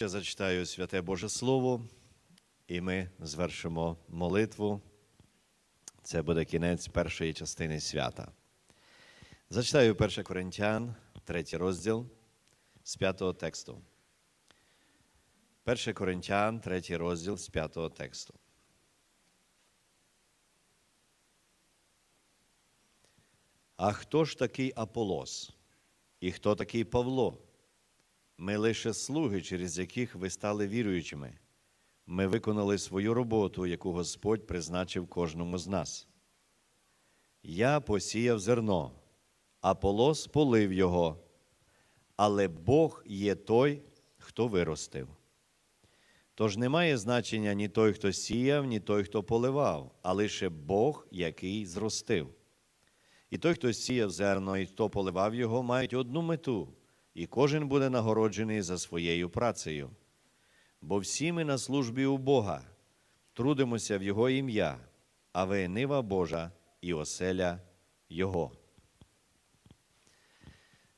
Ще зачитаю святе Боже Слово, і ми звершимо молитву. Це буде кінець першої частини свята. Зачитаю 1 Коринтян, третій розділ з п'ятого тексту. 1 Коринтян, третій розділ з п'ятого тексту. А хто ж такий Аполос? І хто такий Павло? Ми лише слуги, через яких ви стали віруючими. Ми виконали свою роботу, яку Господь призначив кожному з нас. Я посіяв зерно, Аполос полив його, але Бог є той, хто виростив. Тож немає значення ні той, хто сіяв, ні той, хто поливав, а лише Бог, який зростив. І той, хто сіяв зерно, і хто поливав його, мають одну мету, і кожен буде нагороджений за своєю працею. Бо всі ми на службі у Бога, трудимося в Його ім'я, а ви нива Божа і оселя Його.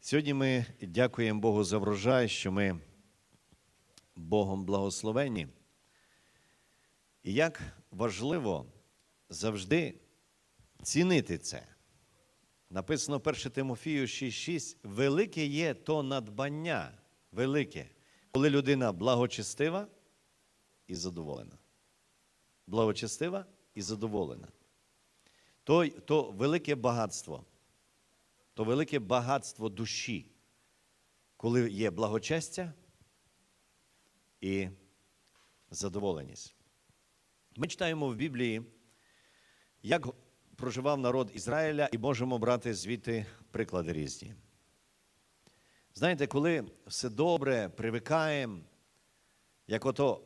Сьогодні ми дякуємо Богу за врожай, що ми Богом благословені. І як важливо завжди цінити це. Написано 1 Тимофію 6,6 велике є то надбання, велике, коли людина благочестива і задоволена. Благочестива і задоволена. То, то велике багатство, то велике багатство душі, коли є благочестя і задоволеність. Ми читаємо в Біблії, як проживав народ Ізраїля, і можемо брати звідти приклади різні. Знаєте, коли все добре, привикаємо, як ото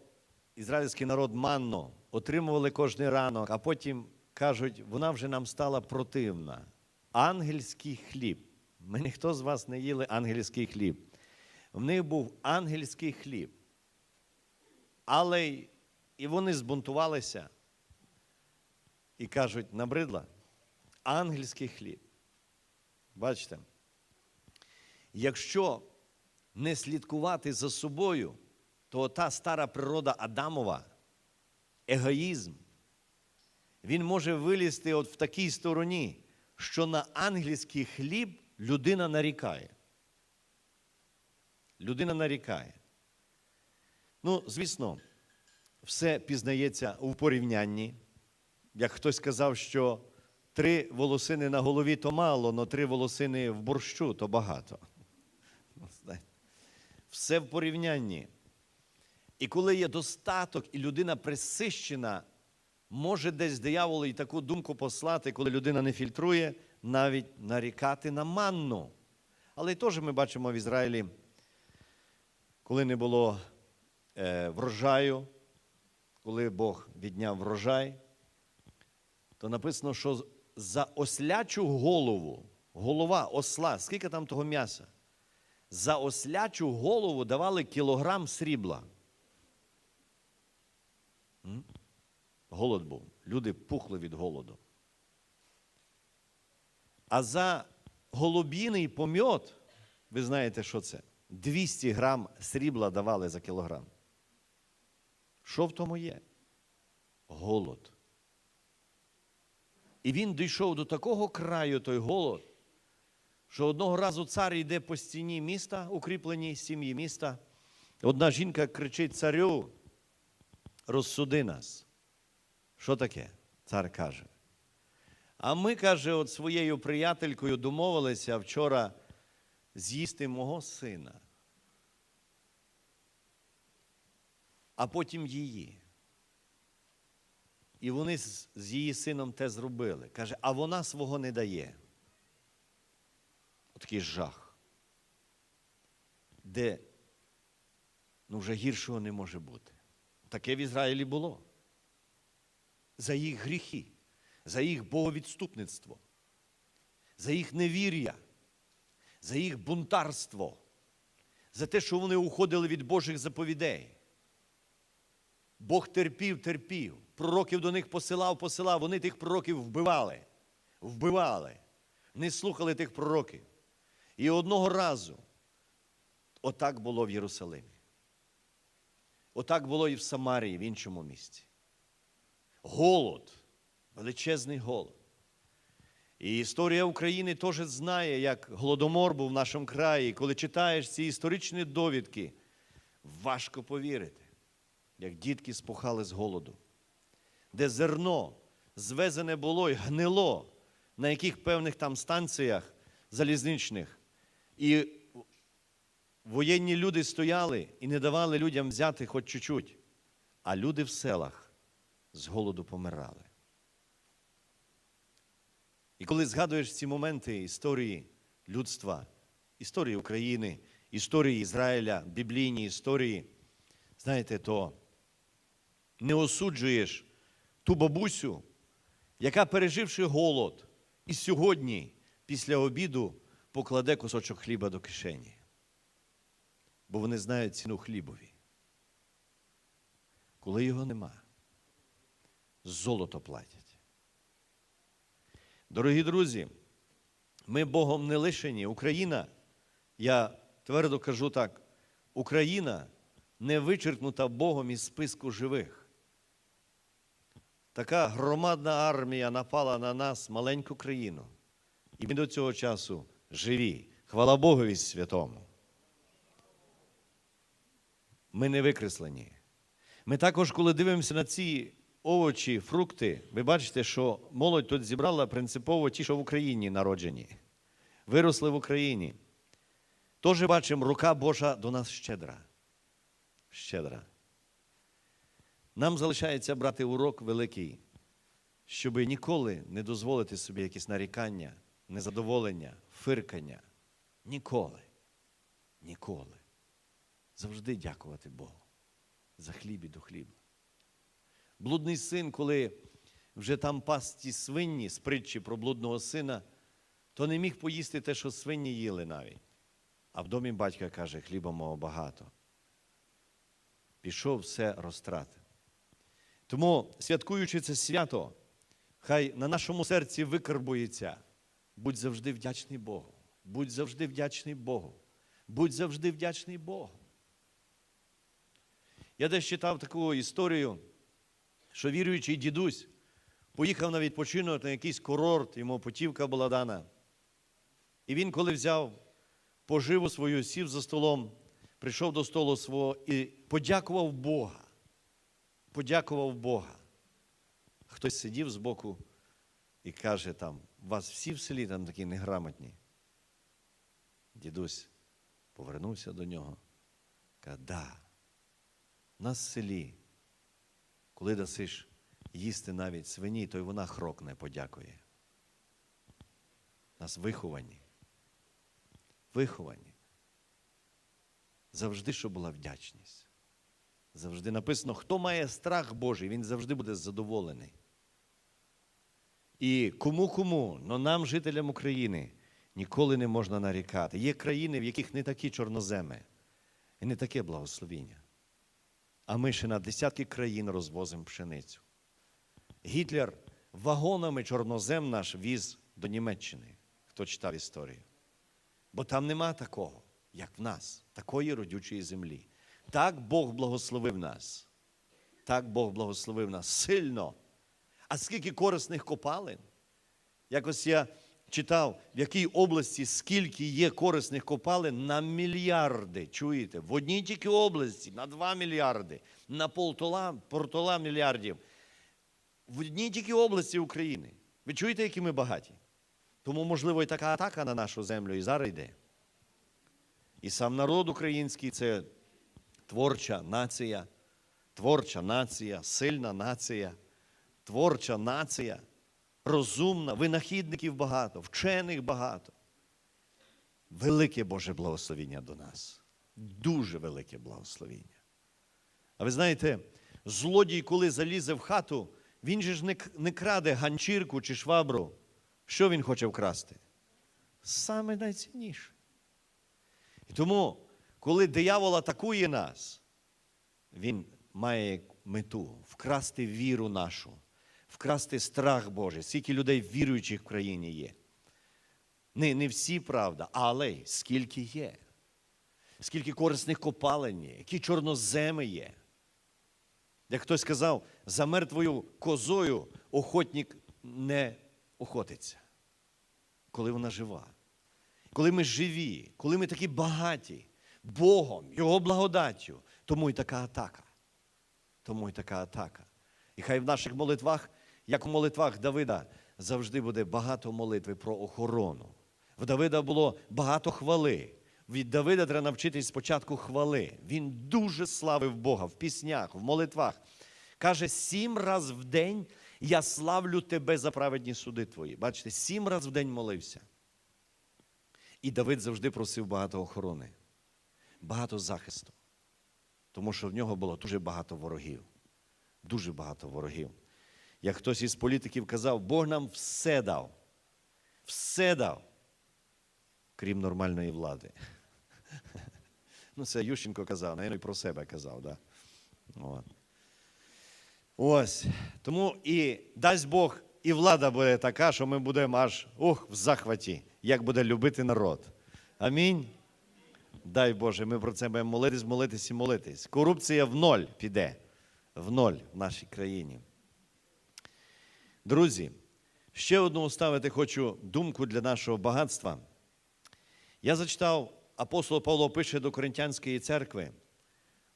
ізраїльський народ манно отримували кожний ранок, а потім кажуть, вона вже нам стала противна. Ангельський хліб. Ми ніхто з вас не їли ангельський хліб. В них був ангельський хліб. Але і вони збунтувалися і кажуть, набридла ангельський хліб. Бачите? Якщо не слідкувати за собою, то та стара природа Адамова, егоїзм, він може вилізти от в такій стороні, що на ангельський хліб людина нарікає. Людина нарікає. Ну, звісно, все пізнається у порівнянні. Як хтось сказав, що три волосини на голові то мало, але три волосини в борщу то багато. Все в порівнянні. І коли є достаток, і людина присищена, може десь диявол і таку думку послати, коли людина не фільтрує, навіть нарікати на манну. Але й теж ми бачимо в Ізраїлі, коли не було е, врожаю, коли Бог відняв врожай, то написано, що за ослячу голову, голова осла, скільки там того м'яса? За ослячу голову давали кілограм срібла. Голод був. Люди пухли від голоду. А за голубіний помьот, ви знаєте, що це? 200 грам срібла давали за кілограм. Що в тому є? Голод. І він дійшов до такого краю той голод, що одного разу цар йде по стіні міста, укріпленій сім'ї міста. Одна жінка кричить царю, розсуди нас. Що таке? Цар каже. А ми, каже, от своєю приятелькою домовилися вчора з'їсти мого сина, а потім її. І вони з, її сином те зробили. Каже, а вона свого не дає. Отакий жах. Де ну вже гіршого не може бути. Таке в Ізраїлі було. За їх гріхи, за їх боговідступництво, за їх невір'я, за їх бунтарство, за те, що вони уходили від Божих заповідей. Бог терпів, терпів. Пророків до них посилав, посилав. Вони тих пророків вбивали. Вбивали. Не слухали тих пророків. І одного разу отак було в Єрусалимі. Отак було і в Самарії, в іншому місці. Голод, величезний голод. І історія України теж знає, як голодомор був в нашому краї. Коли читаєш ці історичні довідки, важко повірити, як дітки спухали з голоду, де зерно звезене було і гнило на яких певних там станціях залізничних. І воєнні люди стояли і не давали людям взяти хоч чуть-чуть, а люди в селах з голоду помирали. І коли згадуєш ці моменти історії людства, історії України, історії Ізраїля, біблійні історії, знаєте, то не осуджуєш ту бабусю, яка, переживши голод, і сьогодні, після обіду, покладе кусочок хліба до кишені. Бо вони знають ціну хлібові. Коли його нема, золото платять. Дорогі друзі, ми Богом не лишені. Україна, я твердо кажу так, Україна не вичеркнута Богом із списку живих. Така громадна армія напала на нас, маленьку країну. І ми до цього часу живі. Хвала Богові святому. Ми не викреслені. Ми також, коли дивимося на ці овочі, фрукти, ви бачите, що молодь тут зібрала принципово ті, що в Україні народжені, виросли в Україні. Тож бачимо, рука Божа до нас щедра. Щедра. Нам залишається брати урок великий, щоб ніколи не дозволити собі якісь нарікання, незадоволення, фиркання. Ніколи. Ніколи. Завжди дякувати Богу за хліб і до хліба. Блудний син, коли вже там пас ті свинні з притчі про блудного сина, то не міг поїсти те, що свині їли навіть. А в домі батька каже, хліба мого багато. Пішов все розтратив. Тому, святкуючи це свято, хай на нашому серці викарбується. Будь завжди вдячний Богу. Будь завжди вдячний Богу. Будь завжди вдячний Богу. Я десь читав таку історію, що віруючий дідусь поїхав на відпочинок на якийсь курорт, йому путівка була дана. І він, коли взяв поживу свою, сів за столом, прийшов до столу свого і подякував Бога. Подякував Бога. Хтось сидів збоку і каже там, вас всі в селі там такі неграмотні. Дідусь повернувся до нього. Каже, да, нас в селі, коли дасиш їсти навіть свині, то й вона хрокне, подякує. Нас виховані. Виховані. Завжди, щоб була вдячність. Завжди написано, хто має страх Божий, він завжди буде задоволений. І кому кому, но нам, жителям України, ніколи не можна нарікати. Є країни, в яких не такі чорноземи і не таке благословіння. А ми ще на десятки країн розвозимо пшеницю. Гітлер вагонами чорнозем наш віз до Німеччини, хто читав історію. Бо там нема такого, як в нас, такої родючої землі. Так Бог благословив нас. Так Бог благословив нас сильно. А скільки корисних копалин? Якось я читав, в якій області скільки є корисних копалин на мільярди. Чуєте? В одній тільки області на 2 мільярди, на полтола, портола мільярдів. В одній тільки області України. Ви чуєте, які ми багаті? Тому, можливо, і така атака на нашу землю і зараз йде. І сам народ український це творча нація, творча нація, сильна нація, творча нація, розумна, винахідників багато, вчених багато. Велике Боже благословіння до нас. Дуже велике благословіння. А ви знаєте, злодій, коли залізе в хату, він же ж не, не краде ганчірку чи швабру. Що він хоче вкрасти? Саме найцінніше. І тому, коли диявол атакує нас, він має мету вкрасти віру нашу, вкрасти страх Божий. Скільки людей віруючих в країні є. Не, не всі, правда, але скільки є. Скільки корисних копалень є, які чорноземи є. Як хтось сказав, за мертвою козою охотник не охотиться, коли вона жива. Коли ми живі, коли ми такі багаті Богом, Його благодаттю, тому і така атака. Тому і така атака. І хай в наших молитвах, як у молитвах Давида, завжди буде багато молитви про охорону. В Давида було багато хвали. Від Давида треба навчитись спочатку хвали. Він дуже славив Бога в піснях, в молитвах. Каже, сім раз в день я славлю тебе за праведні суди твої. Бачите, сім раз в день молився. І Давид завжди просив багато охорони, багато захисту. Тому що в нього було дуже багато ворогів. Дуже багато ворогів. Як хтось із політиків казав, Бог нам все дав. Все дав, крім нормальної влади. Ну, це Ющенко казав, навіть і про себе казав. Да? От. Ось. Тому і дасть Бог, і влада буде така, що ми будемо аж ух, в захваті, як буде любити народ. Амінь. Дай Боже, ми про це будемо молитись, молитись і молитись. Корупція в ноль піде. В ноль в нашій країні. Друзі, ще одну уставити хочу думку для нашого багатства. Я зачитав, апостол Павло пише до Коринтянської церкви,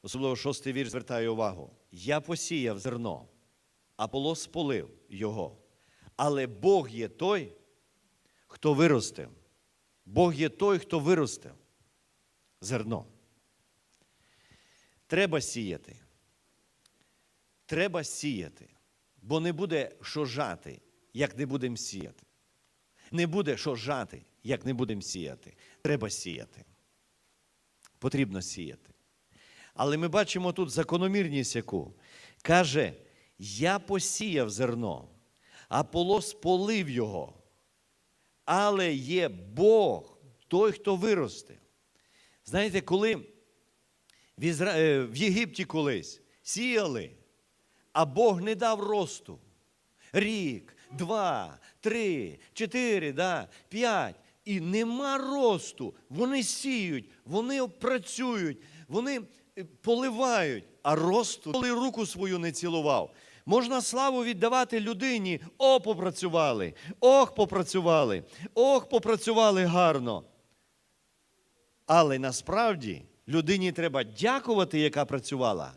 особливо шостий вірш звертаю увагу. Я посіяв зерно, Аполло сполив його. Але Бог є той, хто виростив. Бог є той, хто виростив зерно. Треба сіяти. Треба сіяти, бо не буде що жати, як не будемо сіяти. Не буде що жати, як не будемо сіяти. Треба сіяти. Потрібно сіяти. Але ми бачимо тут закономірність яку. Каже, я посіяв зерно, Аполло сполив його. Але є Бог, той, хто виростив. Знаєте, коли в, Ізра... е, в Єгипті колись сіяли, а Бог не дав росту. Рік, два, три, чотири, да, п'ять. І нема росту. Вони сіють, вони працюють, вони е, поливають, а росту, коли руку свою не цілував. Можна славу віддавати людині. О, попрацювали, ох, попрацювали, ох, попрацювали гарно. Але насправді людині треба дякувати, яка працювала,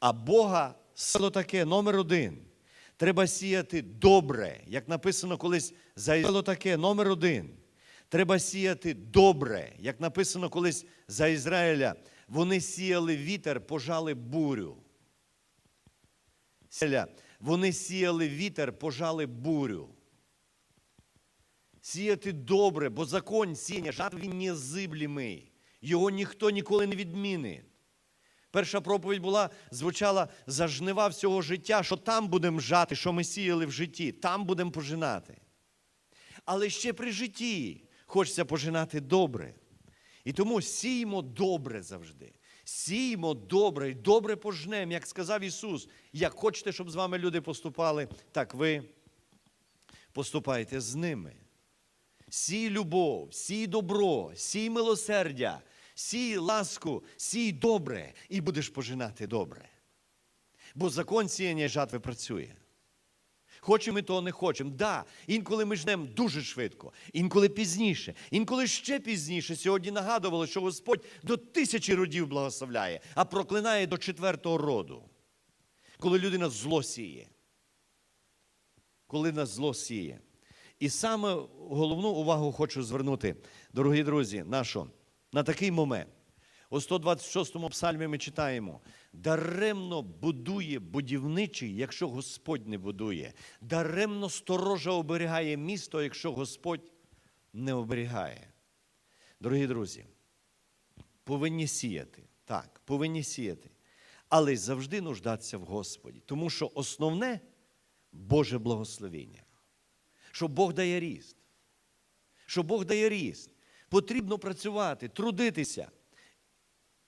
а Бога село таке номер один. Треба сіяти добре, як написано колись за таке номер один. Треба сіяти добре, як написано колись за Ізраїля. Вони сіяли вітер, пожали бурю. Вони сіяли вітер, пожали бурю. Сіяти добре, бо закон сіння, жатви він незиблімий. Його ніхто ніколи не відмінить. Перша проповідь була, звучала за жнива всього життя, що там будемо жати, що ми сіяли в житті, там будемо пожинати. Але ще при житті хочеться пожинати добре. І тому сіємо добре завжди. Сіємо добре і добре пожнемо, як сказав Ісус. Як хочете, щоб з вами люди поступали, так ви поступайте з ними. Сій любов, сій добро, сій милосердя, сій ласку, сій добре, і будеш пожинати добре. Бо закон сіяння і жатви працює. Хочемо ми того не хочемо. Да, інколи ми жнемо дуже швидко, інколи пізніше, інколи ще пізніше. Сьогодні нагадували, що Господь до тисячі родів благословляє, а проклинає до четвертого роду. Коли людина зло сіє. Коли на зло сіє. І саме головну увагу хочу звернути, дорогі друзі, нашу, на такий момент. У 126-му псальмі ми читаємо: даремно будує будівничий, якщо Господь не будує. Даремно сторожа оберігає місто, якщо Господь не оберігає. Дорогі друзі, повинні сіяти. Так, повинні сіяти. Але й завжди нуждатися в Господі. Тому що основне Боже благословення. Що Бог дає ріст. Що Бог дає ріст. Потрібно працювати, трудитися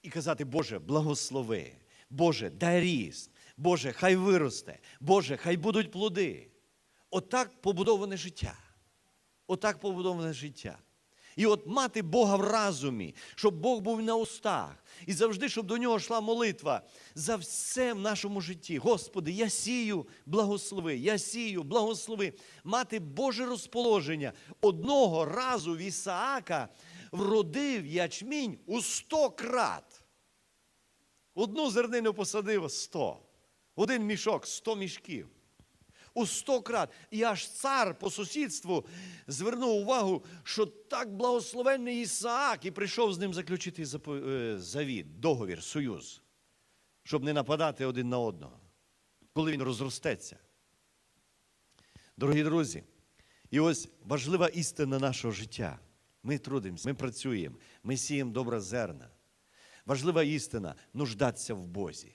і казати, Боже, благослови, Боже, дай ріст, Боже, хай виросте, Боже, хай будуть плоди. Отак побудоване життя. Отак побудоване життя. І от мати Бога в разумі, щоб Бог був на устах, і завжди, щоб до нього йшла молитва за все в нашому житті. Господи, я сію, благослови, я сію, благослови. Мати Боже розположення. Одного разу в Ісаака вродив ячмінь у сто крат. Одну зернину посадив сто. Один мішок сто мішків. У сто крат. І аж цар по сусідству звернув увагу, що так благословенний Ісаак і прийшов з ним заключити е, завіт, договір, союз, щоб не нападати один на одного, коли він розростеться. Дорогі друзі, і ось важлива істина нашого життя. Ми трудимося, ми працюємо, ми сіємо добре зерна. Важлива істина нуждатися в Бозі.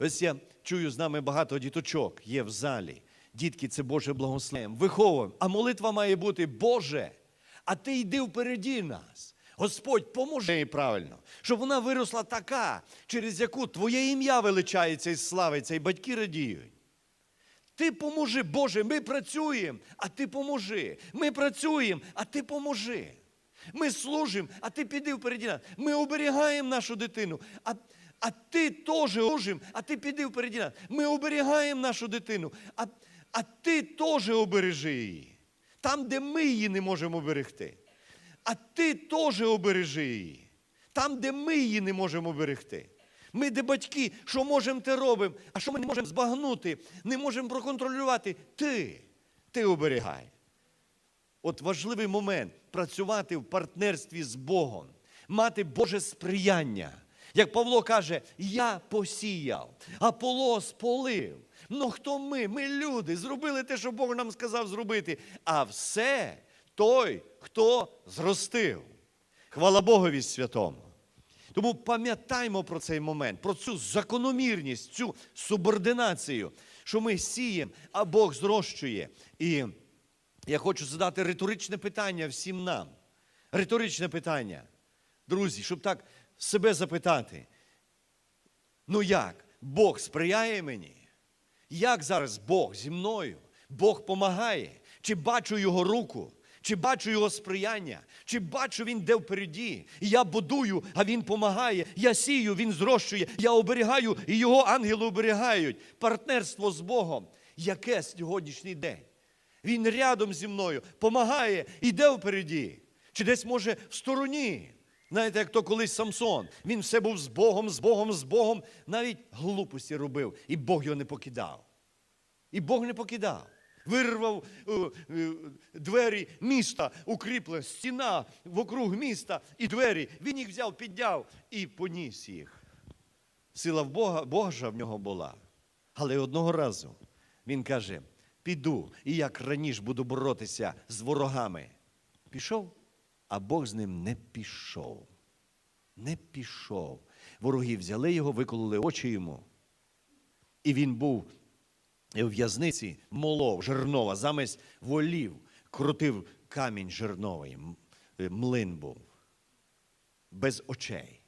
Ось я чую з нами багато діточок є в залі. Дітки, це Боже благословення. Виховуємо. А молитва має бути Боже, а ти йди впереді нас. Господь, поможи їй правильно, щоб вона виросла така, через яку Твоє ім'я величається і славиться, і батьки радіють. Ти поможи, Боже, ми працюємо, а ти поможи. Ми працюємо, а ти поможи. Ми служимо, а ти піди впереді нас. Ми оберігаємо нашу дитину, а, а ти теж служимо, а ти піди впереді нас. Ми оберігаємо нашу дитину, а, а ти теж обережи її. Там, де ми її не можемо оберегти. А ти теж обережи її. Там, де ми її не можемо берегти. Ми, де батьки, що можемо, те робимо, а що ми не можемо збагнути, не можемо проконтролювати. Ти, ти оберігай. От важливий момент працювати в партнерстві з Богом, мати Боже сприяння. Як Павло каже, я посіяв, Аполос полив. Ну хто ми? Ми люди, зробили те, що Бог нам сказав зробити. А все той, хто зростив. Хвала Богові святому. Тому пам'ятаймо про цей момент, про цю закономірність, цю субординацію, що ми сіємо, а Бог зрощує. І я хочу задати риторичне питання всім нам. Риторичне питання. Друзі, щоб так себе запитати. Ну як? Бог сприяє мені? Як зараз Бог зі мною? Бог помагає? Чи бачу його руку? Чи бачу його сприяння? Чи бачу він де впереді? Я будую, а він помагає. Я сію, він зрощує. Я оберігаю, і його ангели оберігають. Партнерство з Богом. Яке сьогоднішній день? Він рядом зі мною помагає, іде впереді. Чи десь може в стороні. Знаєте, як то колись Самсон. Він все був з Богом, з Богом, з Богом. Навіть глупості робив, і Бог його не покидав. І Бог не покидав. Вирвав е, е, двері міста, укріпла стіна вокруг міста і двері. Він їх взяв, підняв і поніс їх. Сила в Бога, Божа в нього була. Але одного разу він каже: піду і як раніше буду боротися з ворогами. Пішов, а Бог з ним не пішов. Не пішов. Вороги взяли його, викололи очі йому. І він був в в'язниці, молов жернова, замість волів крутив камінь жерновий, е, млин був. Без очей.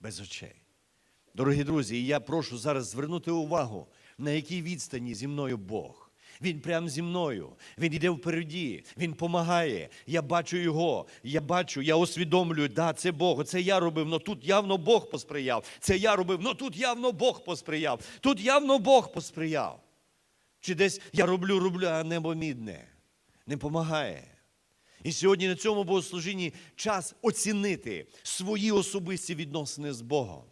Без очей. Дорогі друзі, я прошу зараз звернути увагу, на якій відстані зі мною Бог. Він прямо зі мною, він йде впереді, він допомагає. Я бачу його, я бачу, я усвідомлюю, да, це Бог, це я робив, але тут явно Бог посприяв. Це я робив, але тут явно Бог посприяв. Тут явно Бог посприяв. Чи десь я роблю, роблю, а небо мідне. Не допомагає. І сьогодні на цьому богослужінні час оцінити свої особисті відносини з Богом.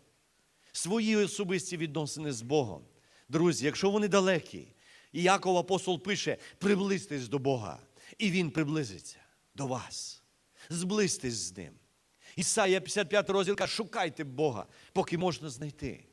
Свої особисті відносини з Богом. Друзі, якщо вони далекі, і Яков апостол пише: приблизьтесь до Бога, і Він приблизиться до вас. Зблизьтесь з ним. Ісая 55 розділ каже, шукайте Бога, поки можна знайти.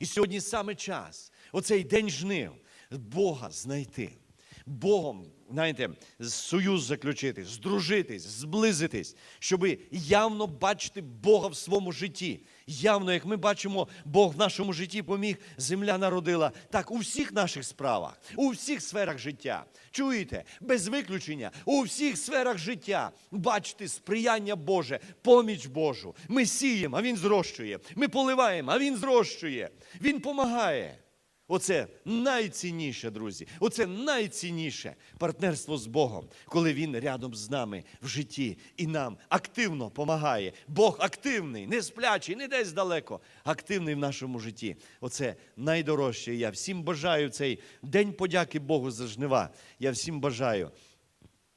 І сьогодні саме час, оцей день жнив, Бога знайти. Богом, знаєте, союз заключити, здружитись, зблизитись, щоб явно бачити Бога в своєму житті. Явно, як ми бачимо, Бог в нашому житті поміг, земля народила. Так у всіх наших справах, у всіх сферах життя. Чуєте, без виключення, у всіх сферах життя бачите сприяння Боже, поміч Божу. Ми сіємо, а Він зрощує. Ми поливаємо, а Він зрощує. Він помагає. Оце найцінніше, друзі. Оце найцінніше партнерство з Богом, коли Він рядом з нами в житті і нам активно допомагає. Бог активний, не сплячий, не десь далеко, активний в нашому житті. Оце найдорожче. Я всім бажаю цей день подяки Богу за жнива. Я всім бажаю.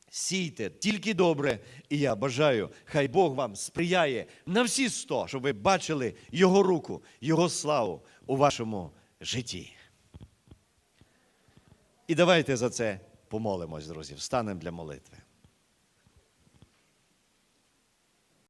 Сійте тільки добре, і я бажаю, хай Бог вам сприяє на всі сто, щоб ви бачили Його руку, Його славу у вашому житті. І давайте за це помолимось, друзі. Встанемо для молитви.